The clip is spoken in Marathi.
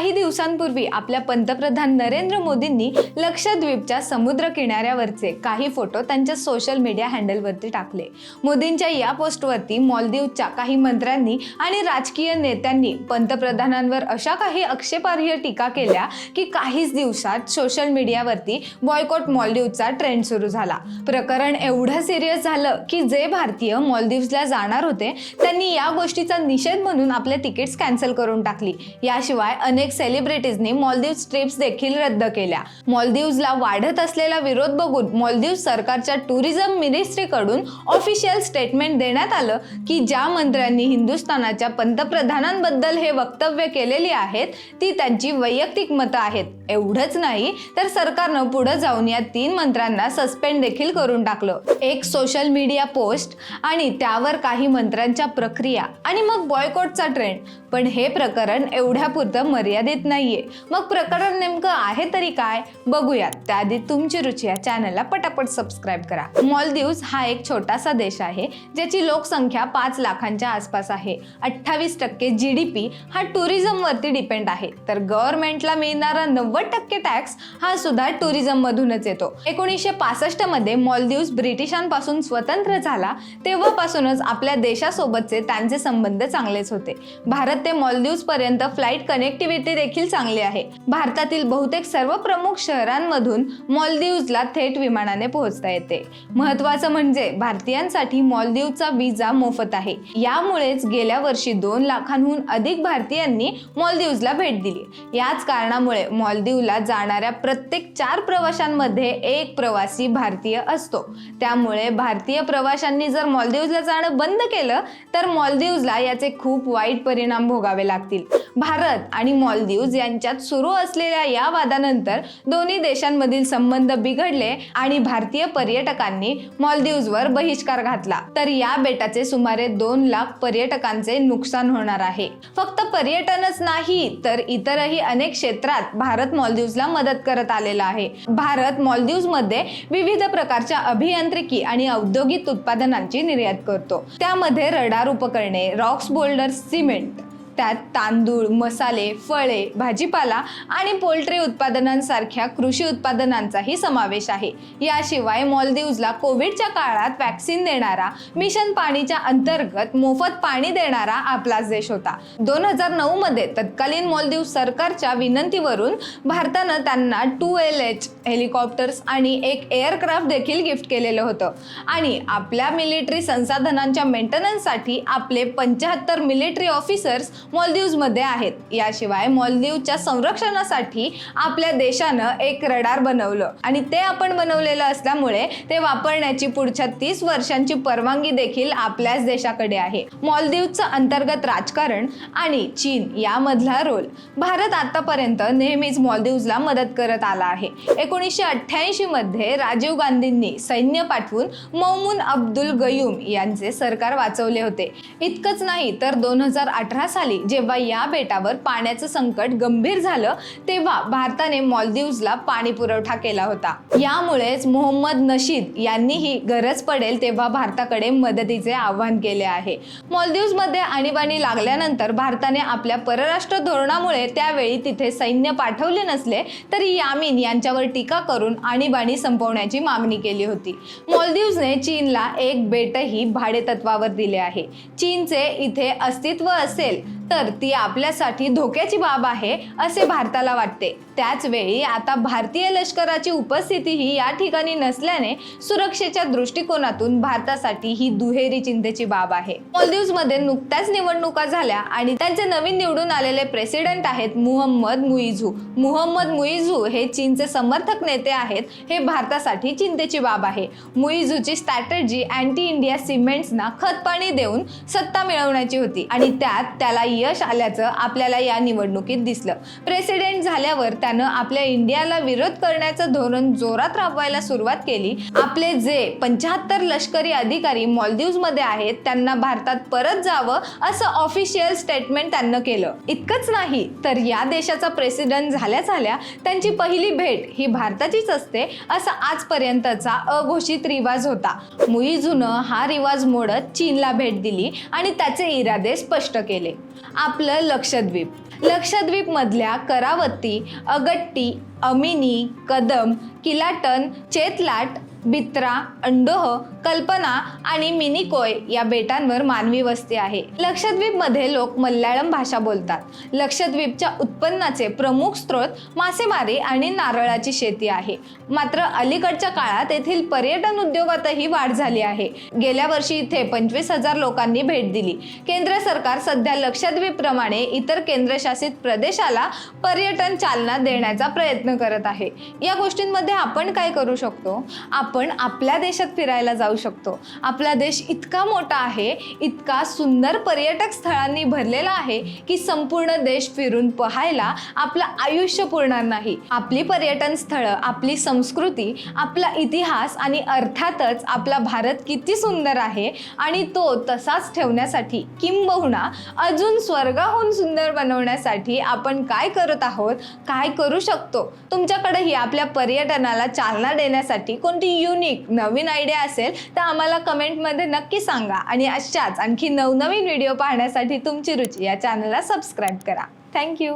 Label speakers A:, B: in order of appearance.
A: काही दिवसांपूर्वी आपल्या पंतप्रधान नरेंद्र मोदींनी लक्षद्वीपच्या समुद्र किनाऱ्यावरचे काही फोटो त्यांच्या सोशल मीडिया हँडलवरती टाकले. मोदींच्या या पोस्टवरती मॉलदीवच्या काही मंत्र्यांनी आणि राजकीय नेत्यांनी पंतप्रधानांवर अशा काही आक्षेपार्ह टीका केल्या की काहीच दिवसात सोशल मीडियावरती बॉयकॉट मॉलदीवचा ट्रेंड सुरू झाला. प्रकरण एवढं सिरियस झालं की जे भारतीय मॉलदीव्सला जाणार होते त्यांनी या गोष्टीचा निषेध म्हणून आपले तिकीट्स कॅन्सल करून टाकली. याशिवाय अनेक सेलिब्रिटीजनी मॉलदीव्स ट्रिप्स देखील रद्द केल्या. मॉलदीव्सला वाढत असलेला विरोध बघून मॉलदीव्स सरकारच्या टुरिझम मिनिस्ट्रीकडून ऑफिशियल स्टेटमेंट देण्यात आलं की ज्या मंत्र्यांनी हिंदुस्थानाच्या पंतप्रधानांबद्दल हे वक्तव्य केलेली आहेत ती त्यांची वैयक्तिक मतं आहेत. एवढंच नाही तर सरकारनं पुढे जाऊन या तीन मंत्र्यांना सस्पेंड देखील करून टाकलं. एक सोशल मीडिया पोस्ट आणि त्यावर काही मंत्र्यांच्या प्रक्रिया आणि मग बॉयकॉटचा ट्रेंड पण हे प्रकरण एवढ्यापुरतं मर्यादित नाहीये. मग प्रकरण नेमकं आहे तरी काय? बघूयात. त्याआधी तुमची रुची या चॅनलला पटापट सबस्क्राईब करा. मॉलदीव्स हा एक छोटासा देश आहे ज्याची लोकसंख्या पाच लाखांच्या आसपास आहे. अठ्ठावीस टक्के जी डी पी हा टुरिझमवरती डिपेंड आहे. तर गव्हर्नमेंटला मिळणारा नव्वद टक्के टॅक्स हा सुद्धा टुरिझम मधूनच येतो. एकोणीसशे पासष्टमध्ये मॉलदीव्स ब्रिटिशांपासून स्वतंत्र झाला तेव्हापासूनच आपल्या देशासोबतचे त्यांचे संबंध चांगलेच होते. भारत ते मॉलदीव्स पर्यंत फ्लाईट कनेक्टिव्हिटी देखील चांगली आहे. भारतातील बहुतेक सर्व प्रमुख शहरांमधून मॉलदीव्सला थेट विमानाने पोहोचता येते. महत्वाचं म्हणजे भारतीयांसाठी मॉलदीवचा विजा मोफत आहे. यामुळेच गेल्या वर्षी दोन लाखांहून अधिक भारतीयांनी मॉलदीव्सला भेट दिली. याच कारणामुळे मॉलदीवला जाणाऱ्या प्रत्येक चार प्रवाशांमध्ये एक प्रवासी भारतीय असतो. त्यामुळे भारतीय प्रवाशांनी जर मॉलदीव्सला जाणं बंद केलं तर मॉलदीव्सला याचे खूप वाईट परिणाम भोगावे लागतील. भारत आणि मॉलदीव्ज यांच्यात सुरू असलेल्या या वादानंतर दोन्ही देशांमधील संबंध बिघडले आणि भारतीय पर्यटकांनी मॉलदीवजवर बहिष्कार घातला. तर या बेटाचे सुमारे दोन लाख पर्यटकांचे नुकसान होणार आहे. फक्त पर्यटनच नाही तर इतरही अनेक क्षेत्रात भारत मॉलदीवला मदत करत आलेला आहे. भारत मॉलदीव्समध्ये विविध प्रकारच्या अभियांत्रिकी आणि औद्योगिक उत्पादनांची निर्यात करतो. त्यामध्ये रडार उपकरणे रॉक्स बोल्डर सिमेंट त्यात तांदूळ मसाले फळे भाजीपाला आणि पोल्ट्री उत्पादनांसारख्या कृषी उत्पादनांचाही समावेश आहे. याशिवाय मॉलदीवजला कोविडच्या काळात वॅक्सिन देणारा मिशन पाणीच्या अंतर्गत मोफत पाणी देणारा आपलाच देश होता. दोन हजार नऊ मध्ये तत्कालीन मॉलदीव सरकारच्या विनंतीवरून भारतानं त्यांना टू एल एच हेलिकॉप्टर्स आणि एक एअरक्राफ्ट देखील गिफ्ट केलेलं होतं. आणि आपल्या मिलिटरी संसाधनांच्या मेंटेनन्ससाठी आपले पंच्याहत्तर मिलिटरी ऑफिसर्स मॉलदीवमध्ये आहेत. याशिवाय मॉलदीवच्या संरक्षणासाठी आपल्या देशानं एक रडार बनवलं. आणि ते आपण बनवलेलं असल्यामुळे ते वापरण्याची पुढच्या तीस वर्षांची परवानगी देखील आपल्याच देशाकडे आहे. मॉलदीवचं अंतर्गत राजकारण आणि चीन यामधला रोल भारत आतापर्यंत नेहमीच मॉलदीवला मदत करत आला आहे. एकोणीसशे अठ्ठ्याऐंशी मध्ये राजीव गांधींनी सैन्य पाठवून मौमून अब्दुल गयूम यांचे सरकार वाचवले होते. इतकंच नाही तर दोन हजार अठरा साली जेव्हा या बेटावर पाण्याचं संकट गंभीर झालं तेव्हा भारताने मॉलदीव्सला पाणी पुरवठा केला होता. यामुळेच मोहम्मद नशीद यांनीही गरज पडेल तेव्हा भारताकडे मदतीचे आवाहन केले आहे. मॉलदीव्समध्ये आणीबाणी लागल्यानंतर भारताने आपल्या परराष्ट्र धोरणामुळे त्यावेळी तिथे सैन्य पाठवले नसले तरी यामीन यांच्यावर टीका करून आणीबाणी संपवण्याची मागणी केली होती. मॉलदीव्सने चीनला एक बेटही भाडेतत्वावर दिले आहे. चीनचे इथे अस्तित्व असेल तर ती आपल्यासाठी धोक्याची बाब आहे असे भारताला वाटते. त्याच वेळी आता भारतीय लष्कराची उपस्थितीही या ठिकाणी नसल्याने सुरक्षेच्या दृष्टिकोनातून भारतासाठी ही दुहेरी चिंतेची बाब आहे. मॉलदीव्समध्ये नुकत्याच निवडणुका झाल्या आणि त्यांचे नवीन निवडून आलेले प्रेसिडेंट आहेत मुहम्मद मुईझू मुहम्मद मुईझू हे चीनचे समर्थक नेते आहेत हे भारतासाठी चिंतेची बाब आहे. मुईझूची स्ट्रॅटर्जी अँटी इंडिया सिमेंट्सना खतपाणी देऊन सत्ता मिळवण्याची होती आणि त्यात त्याला यश आल्याचं आपल्याला या निवडणुकीत दिसलं. प्रेसिडेंट झाल्यावर त्यानं आपल्या इंडियाला विरोध करण्याचं धोरण जोरात राबवायला सुरुवात केली. आपले जे पंच्याहत्तर लष्करी अधिकारी मॉलदीवमध्ये आहेत त्यांना भारतात परत जावं असं ऑफिशियल स्टेटमेंट त्यानं केलं. इतकंच नाही तर या देशाचा प्रेसिडेंट झाल्या झाल्या त्यांची पहिली भेट ही भारताचीच असते असा आजपर्यंतचा अघोषित रिवाज होता. मुईझुनं हा रिवाज मोडत चीनला भेट दिली आणि त्याचे इरादे स्पष्ट केले. आपलं लक्षद्वीप. लक्षद्वीपमधल्या करावती अगट्टी अमिनी कदम किलाटन चेतलाट बित्रा अंडोह कल्पना आणि मिनिकोय या बेटांवर मानवी वस्ती आहे. लक्षद्वीपमध्ये लोक मल्याळम भाषा बोलतात. लक्षद्वीपच्या उत्पन्नाचे प्रमुख स्रोत मासेमारी आणि नारळाची शेती आहे. मात्र अलीकडच्या काळात येथील पर्यटन उद्योगातही वाढ झाली आहे. गेल्या वर्षी इथे पंचवीस हजार लोकांनी भेट दिली. केंद्र सरकार सध्या लक्षद्वीप प्रमाणे इतर केंद्रशासित प्रदेशाला पर्यटन चालना देण्याचा प्रयत्न प्रयत्न करत आहे. या गोष्टींमध्ये आपण काय करू शकतो? आपण आपल्या देशात फिरायला जाऊ शकतो. आपला देश इतका मोठा आहे इतका सुंदर पर्यटक स्थळांनी भरलेला आहे की संपूर्ण देश फिरून पाहायला आपलं आयुष्य पुरणार नाही. आपली पर्यटन स्थळं आपली संस्कृती आपला इतिहास आणि अर्थातच आपला भारत किती सुंदर आहे आणि तो तसाच ठेवण्यासाठी किंबहुना अजून स्वर्गाहून सुंदर बनवण्यासाठी आपण काय करत आहोत? काय करू शकतो? तुमच्याकडेही आपल्या पर्यटनाला चालना देण्यासाठी कोणती युनिक नवीन आयडिया असेल तर आम्हाला कमेंटमध्ये नक्की सांगा. आणि अशाच आणखी नवनवीन व्हिडिओ पाहण्यासाठी तुमची रुची या चॅनलला सबस्क्राईब करा. थँक्यू